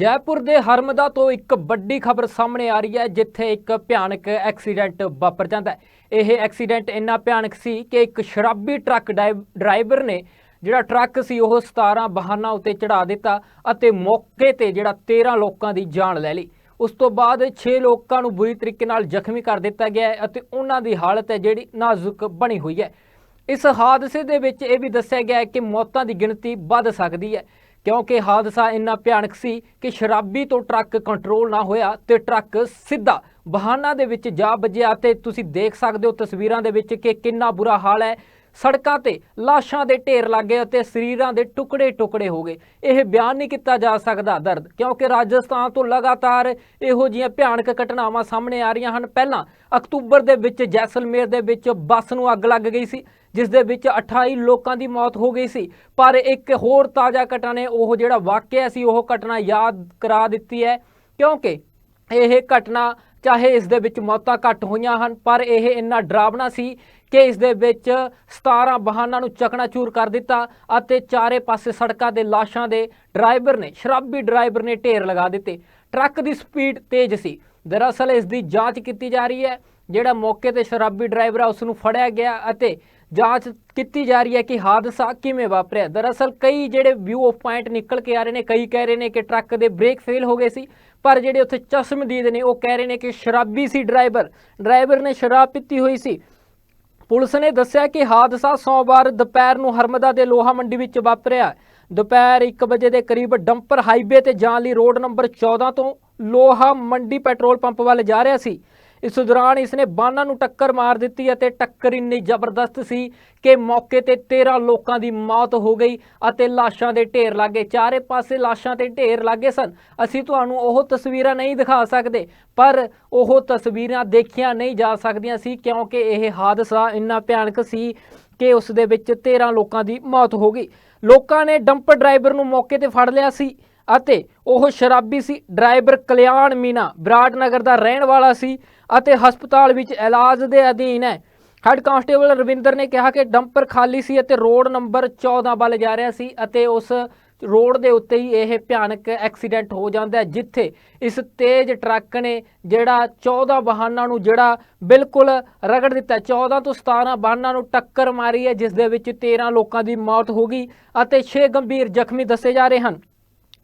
ਜੈਪੁਰ ਦੇ ਹਰਮਦਾ ਤੋਂ ਇੱਕ ਵੱਡੀ ਖਬਰ ਸਾਹਮਣੇ ਆ ਰਹੀ ਹੈ, ਜਿੱਥੇ ਇੱਕ ਭਿਆਨਕ ਐਕਸੀਡੈਂਟ ਵਾਪਰ ਜਾਂਦਾ ਹੈ। ਇਹ ਐਕਸੀਡੈਂਟ ਇੰਨਾ ਭਿਆਨਕ ਸੀ ਕਿ ਇੱਕ ਸ਼ਰਾਬੀ ਟਰੱਕ ਡਰਾਈਵ- ਡਰਾਈਵਰ ਨੇ ਜਿਹੜਾ ਟਰੱਕ ਸੀ, ਉਹ 17 ਵਾਹਨਾਂ ਉੱਤੇ ਚੜਾ ਦਿੱਤਾ ਅਤੇ ਮੌਕੇ ਤੇ ਜਿਹੜਾ 13 ਲੋਕਾਂ ਦੀ ਜਾਨ ਲੈ ਲਈ। ਉਸ ਤੋਂ ਬਾਅਦ 6 ਲੋਕਾਂ ਨੂੰ ਬੁਰੀ ਤਰੀਕੇ ਨਾਲ ਜ਼ਖਮੀ ਕਰ ਦਿੱਤਾ ਗਿਆ ਹੈ ਅਤੇ ਉਹਨਾਂ ਦੀ ਹਾਲਤ ਹੈ ਜਿਹੜੀ ਨਾਜ਼ੁਕ ਬਣੀ ਹੋਈ ਹੈ। ਇਸ ਹਾਦਸੇ ਦੇ ਵਿੱਚ ਇਹ ਵੀ ਦੱਸਿਆ ਗਿਆ ਹੈ ਕਿ ਮੌਤਾਂ ਦੀ ਗਿਣਤੀ ਵੱਧ ਸਕਦੀ ਹੈ। ਕਿਉਂਕਿ ਹਾਦਸਾ ਇੰਨਾ ਭਿਆਨਕ ਸੀ ਕਿ ਸ਼ਰਾਬੀ ਤੋਂ ਟਰੱਕ ਕੰਟਰੋਲ ਨਾ ਹੋਇਆ ਤੇ ਟਰੱਕ ਸਿੱਧਾ ਵਾਹਨਾਂ ਦੇ ਵਿੱਚ ਜਾ ਵੱਜਿਆ ਤੇ ਤੁਸੀਂ ਦੇਖ ਸਕਦੇ ਹੋ ਤਸਵੀਰਾਂ ਦੇ ਵਿੱਚ ਕਿ ਕਿੰਨਾ ਬੁਰਾ ਹਾਲ ਹੈ। ਸੜਕਾਂ ਤੇ ਲਾਸ਼ਾਂ ਦੇ ਢੇਰ ਲੱਗੇ ਅਤੇ ਸਰੀਰਾਂ ਦੇ ਟੁਕੜੇ ਟੁਕੜੇ ਹੋ ਗਏ। ਇਹ ਬਿਆਨ ਨਹੀਂ ਕੀਤਾ ਜਾ ਸਕਦਾ ਦਰਦ, ਕਿਉਂਕਿ ਰਾਜਸਥਾਨ ਤੋਂ ਲਗਾਤਾਰ ਇਹੋ ਜਿਹੀਆਂ ਭਿਆਨਕ ਘਟਨਾਵਾਂ ਸਾਹਮਣੇ ਆ ਰਹੀਆਂ ਹਨ। ਪਹਿਲਾਂ ਅਕਤੂਬਰ ਦੇ ਵਿੱਚ ਜੈਸਲਮੇਰ ਦੇ ਵਿੱਚ ਬੱਸ ਨੂੰ ਅੱਗ ਲੱਗ ਗਈ ਸੀ। ਜਿਸ ਦੇ ਵਿੱਚ 28 ਲੋਕਾਂ ਦੀ ਮੌਤ ਹੋ ਗਈ ਸੀ। ਪਰ ਇੱਕ ਹੋਰ ਤਾਜ਼ਾ ਘਟਨਾ ਨੇ ਉਹ ਜਿਹੜਾ ਵਾਕਿਆ ਸੀ, ਉਹ ਘਟਨਾ ਯਾਦ ਕਰਾ ਦਿੱਤੀ ਹੈ। ਕਿਉਂਕਿ ਇਹ ਘਟਨਾ ਚਾਹੇ ਇਸ ਦੇ ਵਿੱਚ ਮੌਤਾਂ ਘੱਟ ਹੋਈਆਂ ਹਨ, ਪਰ ਇਹ ਇੰਨਾ ਡਰਾਵਣਾ ਸੀ ਕਿ ਇਸ ਦੇ ਵਿੱਚ 17 ਵਾਹਨਾਂ ਨੂੰ ਚਕਨਾਚੂਰ ਕਰ ਦਿੱਤਾ ਅਤੇ ਚਾਰੇ ਪਾਸੇ ਸੜਕਾਂ ਦੇ ਲਾਸ਼ਾਂ ਦੇ ਡਰਾਈਵਰ ਨੇ, ਸ਼ਰਾਬੀ ਡਰਾਈਵਰ ਨੇ ਢੇਰ ਲਗਾ ਦਿੱਤੇ। ਟਰੱਕ ਦੀ ਸਪੀਡ ਤੇਜ਼ ਸੀ। ਦਰਅਸਲ ਇਸ ਦੀ ਜਾਂਚ ਕੀਤੀ ਜਾ ਰਹੀ ਹੈ। ਜਿਹੜਾ ਮੌਕੇ ਤੇ ਸ਼ਰਾਬੀ ਡਰਾਈਵਰ ਆ ਉਸ ਨੂੰ ਫੜਿਆ ਗਿਆ ਅਤੇ ਜਾਂਚ ਕੀਤੀ ਜਾ ਰਹੀ ਹੈ ਕਿ ਹਾਦਸਾ ਕਿਵੇਂ ਵਾਪਰਿਆ। ਦਰਅਸਲ ਕਈ ਜਿਹੜੇ ਵਿਊ ਆਫ ਪੁਆਇੰਟ ਨਿਕਲ ਕੇ ਆ ਰਹੇ ਨੇ, ਕਈ ਕਹਿ ਰਹੇ ਨੇ ਕਿ ਟਰੱਕ ਦੇ ਬ੍ਰੇਕ ਫੇਲ ਹੋ ਗਏ ਸੀ, ਪਰ ਜਿਹੜੇ ਉੱਥੇ ਚਸ਼ਮਦੀਦ ਨੇ, ਉਹ ਕਹਿ ਰਹੇ ਨੇ ਕਿ ਸ਼ਰਾਬੀ ਸੀ ਡਰਾਈਵਰ। ਡਰਾਈਵਰ ਨੇ ਸ਼ਰਾਬ ਪੀਤੀ ਹੋਈ ਸੀ। ਪੁਲਿਸ ਨੇ ਦੱਸਿਆ ਕਿ ਹਾਦਸਾ ਸੋਮਵਾਰ ਦੁਪਹਿਰ ਨੂੰ ਹਰਮਦਾ ਦੇ ਲੋਹਾ ਮੰਡੀ ਵਿੱਚ ਵਾਪਰਿਆ। ਦੁਪਹਿਰ 1 ਵਜੇ ਦੇ ਕਰੀਬ ਡੰਪਰ ਹਾਈਵੇ ਤੇ ਜਾਣ ਲਈ ਰੋਡ ਨੰਬਰ 14 ਤੋਂ ਲੋਹਾ ਮੰਡੀ ਪੈਟਰੋਲ ਪੰਪ ਵੱਲ ਜਾ ਰਿਹਾ ਸੀ। ਇਸ ਦੌਰਾਨ ਇਸਨੇ ਬਾਨਾਂ ਨੂੰ ਟੱਕਰ ਮਾਰ ਦਿੱਤੀ ਅਤੇ ਟੱਕਰ ਇੰਨੀ ਜ਼ਬਰਦਸਤ ਸੀ ਕਿ ਮੌਕੇ ਤੇ 13 ਲੋਕਾਂ ਦੀ ਮੌਤ ਹੋ ਗਈ ਅਤੇ ਲਾਸ਼ਾਂ ਦੇ ਢੇਰ ਲੱਗੇ, ਚਾਰੇ ਪਾਸੇ ਲਾਸ਼ਾਂ ਤੇ ਢੇਰ ਲੱਗੇ ਸਨ। ਅਸੀਂ ਤੁਹਾਨੂੰ ਉਹ ਤਸਵੀਰਾਂ ਨਹੀਂ ਦਿਖਾ ਸਕਦੇ, ਪਰ ਉਹ ਤਸਵੀਰਾਂ ਦੇਖੀਆਂ ਨਹੀਂ ਜਾ ਸਕਦੀਆਂ ਸੀ ਕਿਉਂਕਿ ਇਹ ਹਾਦਸਾ ਇੰਨਾ ਭਿਆਨਕ ਸੀ ਕਿ ਉਸ ਦੇ ਵਿੱਚ 13 ਲੋਕਾਂ ਦੀ ਮੌਤ ਹੋ ਗਈ। ਲੋਕਾਂ ਨੇ ਡੰਪ ਡਰਾਈਵਰ ਨੂੰ ਮੌਕੇ ਤੇ ਫੜ ਲਿਆ ਸੀ ਅਤੇ ਉਹ ਸ਼ਰਾਬੀ ਸੀ। ਡਰਾਈਵਰ ਕਲਿਆਣ ਮੀਨਾ ਬਰਾੜਨਗਰ ਦਾ ਰਹਿਣ ਵਾਲਾ ਸੀ। ਅਤੇ ਹਸਪਤਾਲ ਵਿੱਚ ਇਲਾਜ ਦੇ ਅਧੀਨ ਹੈ। ਹੈੱਡ ਕਾਂਸਟੇਬਲ ਰਵਿੰਦਰ ਨੇ ਕਿਹਾ ਕਿ ਡੰਪਰ ਖਾਲੀ ਸੀ ਅਤੇ ਰੋਡ ਨੰਬਰ 14 ਵੱਲ ਜਾ ਰਿਹਾ ਸੀ ਅਤੇ ਉਸ ਰੋਡ ਦੇ ਉੱਤੇ ਹੀ ਇਹ ਭਿਆਨਕ ਐਕਸੀਡੈਂਟ ਹੋ ਜਾਂਦਾ ਜਿੱਥੇ ਇਸ ਤੇਜ਼ ਟਰੱਕ ਨੇ ਜਿਹੜਾ 14 ਵਾਹਨਾਂ ਨੂੰ ਜਿਹੜਾ ਬਿਲਕੁਲ ਰਗੜ ਦਿੱਤਾ 14 ਤੋਂ 17 ਵਾਹਨਾਂ ਨੂੰ ਟੱਕਰ ਮਾਰੀ ਹੈ, ਜਿਸ ਦੇ ਵਿੱਚ 13 ਲੋਕਾਂ ਦੀ ਮੌਤ ਹੋ ਗਈ ਅਤੇ 6 ਗੰਭੀਰ ਜ਼ਖਮੀ ਦੱਸੇ ਜਾ ਰਹੇ ਹਨ।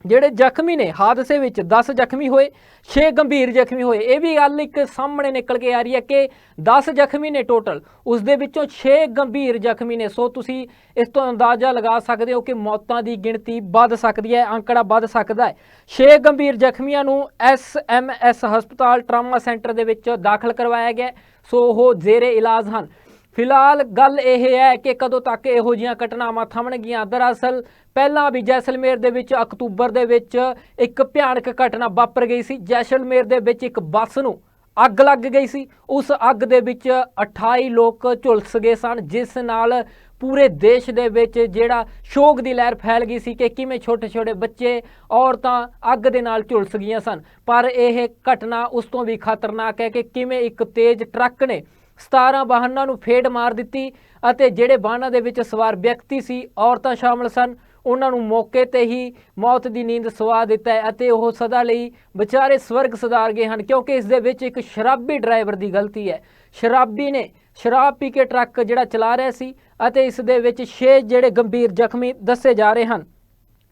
ਜਿਹੜੇ ਜ਼ਖਮੀ ਨੇ, ਹਾਦਸੇ ਵਿੱਚ 10 ਜ਼ਖਮੀ ਹੋਏ 6 ਗੰਭੀਰ ਜ਼ਖਮੀ ਹੋਏ। ਇਹ ਵੀ ਗੱਲ ਇੱਕ ਸਾਹਮਣੇ ਨਿਕਲ ਕੇ ਆ ਰਹੀ ਹੈ ਕਿ 10 ਜ਼ਖਮੀ ਨੇ ਟੋਟਲ ਉਸ ਦੇ ਵਿੱਚੋਂ 6 ਗੰਭੀਰ ਜ਼ਖਮੀ ਨੇ। ਸੋ ਤੁਸੀਂ ਇਸ ਤੋਂ ਅੰਦਾਜ਼ਾ ਲਗਾ ਸਕਦੇ ਹੋ ਕਿ ਮੌਤਾਂ ਦੀ ਗਿਣਤੀ ਵੱਧ ਸਕਦੀ ਹੈ, ਅੰਕੜਾ ਵੱਧ ਸਕਦਾ ਹੈ। 6 ਗੰਭੀਰ ਜ਼ਖਮੀਆਂ ਨੂੰ ਐਸਐਮਐਸ ਹਸਪਤਾਲ ਟਰਾਮਾ ਸੈਂਟਰ ਦੇ ਵਿੱਚ ਦਾਖਲ ਕਰਵਾਇਆ ਗਿਆ ਸੋ ਉਹ ਜ਼ੇਰੇ ਇਲਾਜ ਹਨ। ਫਿਲਹਾਲ ਗੱਲ ਇਹ ਹੈ ਕਿ ਕਦੋਂ ਤੱਕ ਇਹੋ ਜਿਹੀਆਂ ਘਟਨਾਵਾਂ ਥਮਣਗੀਆਂ ਦਰਅਸਲ, ਪਹਿਲਾਂ ਵੀ ਜੈਸਲਮੇਰ ਦੇ ਵਿੱਚ, ਅਕਤੂਬਰ ਦੇ ਵਿੱਚ ਇੱਕ ਭਿਆਨਕ ਘਟਨਾ ਵਾਪਰ ਗਈ ਸੀ। ਜੈਸਲਮੇਰ ਦੇ ਵਿੱਚ ਇੱਕ ਬੱਸ ਨੂੰ ਅੱਗ ਲੱਗ ਗਈ ਸੀ। ਉਸ ਅੱਗ ਦੇ ਵਿੱਚ 28 ਲੋਕ ਝੁਲਸ ਗਏ ਸਨ, ਜਿਸ ਨਾਲ ਪੂਰੇ ਦੇਸ਼ ਦੇ ਵਿੱਚ ਜਿਹੜਾ ਸ਼ੋਕ ਦੀ ਲਹਿਰ ਫੈਲ ਗਈ ਸੀ ਕਿ ਕਿਵੇਂ ਛੋਟੇ-ਛੋਟੇ ਬੱਚੇ, ਔਰਤਾਂ ਅੱਗ ਦੇ ਨਾਲ ਝੁਲਸ ਗਈਆਂ ਸਨ। ਪਰ ਇਹ ਘਟਨਾ ਉਸ ਤੋਂ ਵੀ ਖਤਰਨਾਕ ਹੈ ਕਿ ਕਿਵੇਂ ਇੱਕ ਤੇਜ਼ ਟਰੱਕ ਨੇ 17 ਵਾਹਨਾਂ ਨੂੰ ਫੇਡ ਮਾਰ ਦਿੱਤੀ ਅਤੇ ਜਿਹੜੇ ਵਾਹਨਾਂ ਦੇ ਵਿੱਚ ਸਵਾਰ ਵਿਅਕਤੀ ਸੀ, ਔਰਤਾਂ ਸ਼ਾਮਲ ਸਨ। ਉਹਨਾਂ ਨੂੰ ਮੌਕੇ ਤੇ ਹੀ ਮੌਤ ਦੀ ਨੀਂਦ ਸਵਾ ਦਿੱਤਾ ਹੈ ਅਤੇ ਉਹ ਸਦਾ ਲਈ ਵਿਚਾਰੇ ਸਵਰਗ ਸਦਾਰ ਗਏ ਹਨ, ਕਿਉਂਕਿ ਇਸ ਦੇ ਵਿੱਚ ਇੱਕ ਸ਼ਰਾਬੀ ਡਰਾਈਵਰ ਦੀ ਗਲਤੀ ਹੈ। ਸ਼ਰਾਬੀ ਨੇ ਸ਼ਰਾਬ ਪੀ ਕੇ ਟਰੱਕ ਜਿਹੜਾ ਚਲਾ ਰਿਹਾ ਸੀ ਅਤੇ ਇਸ ਦੇ ਵਿੱਚ 6 ਜਿਹੜੇ ਗੰਭੀਰ ਜ਼ਖਮੀ ਦੱਸੇ ਜਾ ਰਹੇ ਹਨ।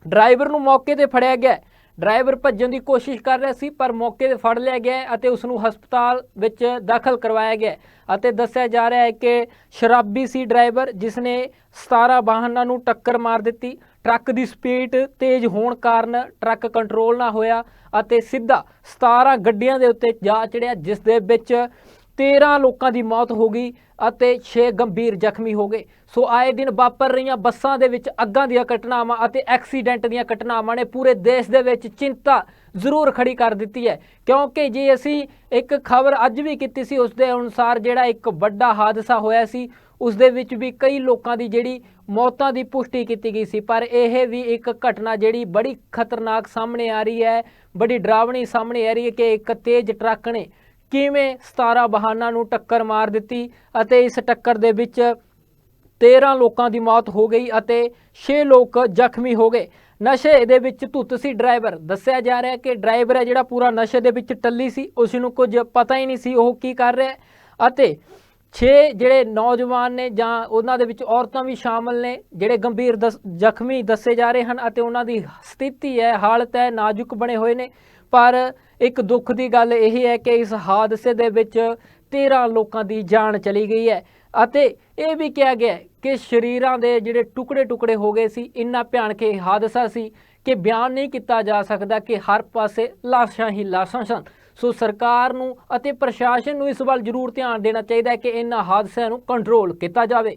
ਡਰਾਈਵਰ ਨੂੰ ਮੌਕੇ ਤੇ ਫੜਿਆ ਗਿਆ ਡਰਾਈਵਰ ਭੱਜਣ ਦੀ ਕੋਸ਼ਿਸ਼ ਕਰ ਰਿਹਾ ਸੀ, ਪਰ ਮੌਕੇ ਤੇ ਫੜ ਲਿਆ ਗਿਆ ਅਤੇ ਉਸ ਨੂੰ ਹਸਪਤਾਲ ਵਿੱਚ ਦਾਖਲ ਕਰਵਾਇਆ ਗਿਆ ਅਤੇ ਦੱਸਿਆ ਜਾ ਰਿਹਾ ਹੈ ਕਿ ਸ਼ਰਾਬੀ ਸੀ ਡਰਾਈਵਰ ਜਿਸ ਨੇ 17 ਵਾਹਨਾਂ ਨੂੰ ਟੱਕਰ ਮਾਰ ਦਿੱਤੀ। ਟਰੱਕ ਦੀ ਸਪੀਡ ਤੇਜ਼ ਹੋਣ ਕਾਰਨ ਟਰੱਕ ਕੰਟਰੋਲ ਨਾ ਹੋਇਆ ਅਤੇ ਸਿੱਧਾ 17 ਗੱਡੀਆਂ ਦੇ ਉੱਤੇ ਜਾ ਚੜਿਆ, ਜਿਸ ਦੇ ਵਿੱਚ 13 ਲੋਕਾਂ ਦੀ ਮੌਤ ਹੋ ਗਈ ਅਤੇ 6 ਗੰਭੀਰ ਜ਼ਖਮੀ ਹੋ ਗਏ। ਸੋ ਆਏ ਦਿਨ ਵਾਪਰ ਰਹੀਆਂ ਬੱਸਾਂ ਦੇ ਵਿੱਚ ਅੱਗਾਂ ਦੀਆਂ ਘਟਨਾਵਾਂ ਅਤੇ ਐਕਸੀਡੈਂਟ ਦੀਆਂ ਘਟਨਾਵਾਂ ਨੇ ਪੂਰੇ ਦੇਸ਼ ਦੇ ਵਿੱਚ ਚਿੰਤਾ ਜ਼ਰੂਰ ਖੜੀ ਕਰ ਦਿੱਤੀ ਹੈ। ਕਿਉਂਕਿ ਜੇ ਅਸੀਂ ਇੱਕ ਖਬਰ ਅੱਜ ਵੀ ਕੀਤੀ ਸੀ, ਉਸ ਦੇ ਅਨੁਸਾਰ ਜਿਹੜਾ ਇੱਕ ਵੱਡਾ ਹਾਦਸਾ ਹੋਇਆ ਸੀ, ਉਸ ਦੇ ਵਿੱਚ ਵੀ ਕਈ ਲੋਕਾਂ ਦੀ ਜਿਹੜੀ ਮੌਤਾਂ ਦੀ ਪੁਸ਼ਟੀ ਕੀਤੀ ਗਈ ਸੀ। ਪਰ ਇਹ ਵੀ ਇੱਕ ਘਟਨਾ ਜਿਹੜੀ ਬੜੀ ਖਤਰਨਾਕ ਸਾਹਮਣੇ ਆ ਰਹੀ ਹੈ, ਬੜੀ ਡਰਾਵਣੀ ਸਾਹਮਣੇ ਆ ਰਹੀ ਹੈ ਕਿ ਇੱਕ ਤੇਜ਼ ਟਰੱਕ ਨੇ ਕਿਵੇਂ 17 ਵਾਹਨਾਂ ਨੂੰ ਟੱਕਰ ਮਾਰ ਦਿੱਤੀ ਅਤੇ ਇਸ ਟੱਕਰ ਦੇ ਵਿੱਚ 13 ਲੋਕਾਂ ਦੀ ਮੌਤ ਹੋ ਗਈ ਅਤੇ 6 ਲੋਕ ਜ਼ਖਮੀ ਹੋ ਗਏ। ਨਸ਼ੇ ਦੇ ਵਿੱਚ ਧੁੱਤ ਸੀ ਡਰਾਈਵਰ। ਦੱਸਿਆ ਜਾ ਰਿਹਾ ਕਿ ਡਰਾਈਵਰ ਹੈ ਜਿਹੜਾ ਪੂਰਾ ਨਸ਼ੇ ਦੇ ਵਿੱਚ ਟੱਲੀ ਸੀ ਉਸ ਨੂੰ ਕੁਝ ਪਤਾ ਹੀ ਨਹੀਂ ਸੀ ਉਹ ਕੀ ਕਰ ਰਿਹਾ ਅਤੇ 6 ਜਿਹੜੇ ਨੌਜਵਾਨ ਨੇ ਜਾਂ ਉਹਨਾਂ ਦੇ ਵਿੱਚ ਔਰਤਾਂ ਵੀ ਸ਼ਾਮਲ ਨੇ, ਜਿਹੜੇ ਗੰਭੀਰ ਦਸ- ਜ਼ਖਮੀ ਦੱਸੇ ਜਾ ਰਹੇ ਹਨ ਅਤੇ ਉਹਨਾਂ ਦੀ ਸਥਿਤੀ ਹੈ, ਹਾਲਤ ਹੈ, ਨਾਜ਼ੁਕ ਬਣੇ ਹੋਏ ਨੇ। ਪਰ ਇੱਕ ਦੁੱਖ ਦੀ ਗੱਲ ਇਹ ਹੈ ਕਿ ਇਸ ਹਾਦਸੇ ਦੇ ਵਿੱਚ 13 ਲੋਕਾਂ ਦੀ ਜਾਨ ਚਲੀ ਗਈ ਹੈ ਅਤੇ ਇਹ ਵੀ ਕਿਹਾ ਗਿਆ ਕਿ ਸ਼ਰੀਰਾਂ ਦੇ ਜਿਹੜੇ ਟੁਕੜੇ ਟੁਕੜੇ ਹੋ ਗਏ ਸੀ, ਇੰਨਾ ਭਿਆਨਕ ਇਹ ਹਾਦਸਾ ਸੀ ਕਿ ਬਿਆਨ ਨਹੀਂ ਕੀਤਾ ਜਾ ਸਕਦਾ ਕਿ ਹਰ ਪਾਸੇ ਲਾਸ਼ਾਂ ਹੀ ਲਾਸ਼ਾਂ ਸਨ। ਸੋ ਸਰਕਾਰ ਨੂੰ ਅਤੇ ਪ੍ਰਸ਼ਾਸਨ ਨੂੰ ਇਸ ਵੱਲ ਜ਼ਰੂਰ ਧਿਆਨ ਦੇਣਾ ਚਾਹੀਦਾ ਹੈ ਕਿ ਇਹਨਾਂ ਹਾਦਸਿਆਂ ਨੂੰ ਕੰਟਰੋਲ ਕੀਤਾ ਜਾਵੇ।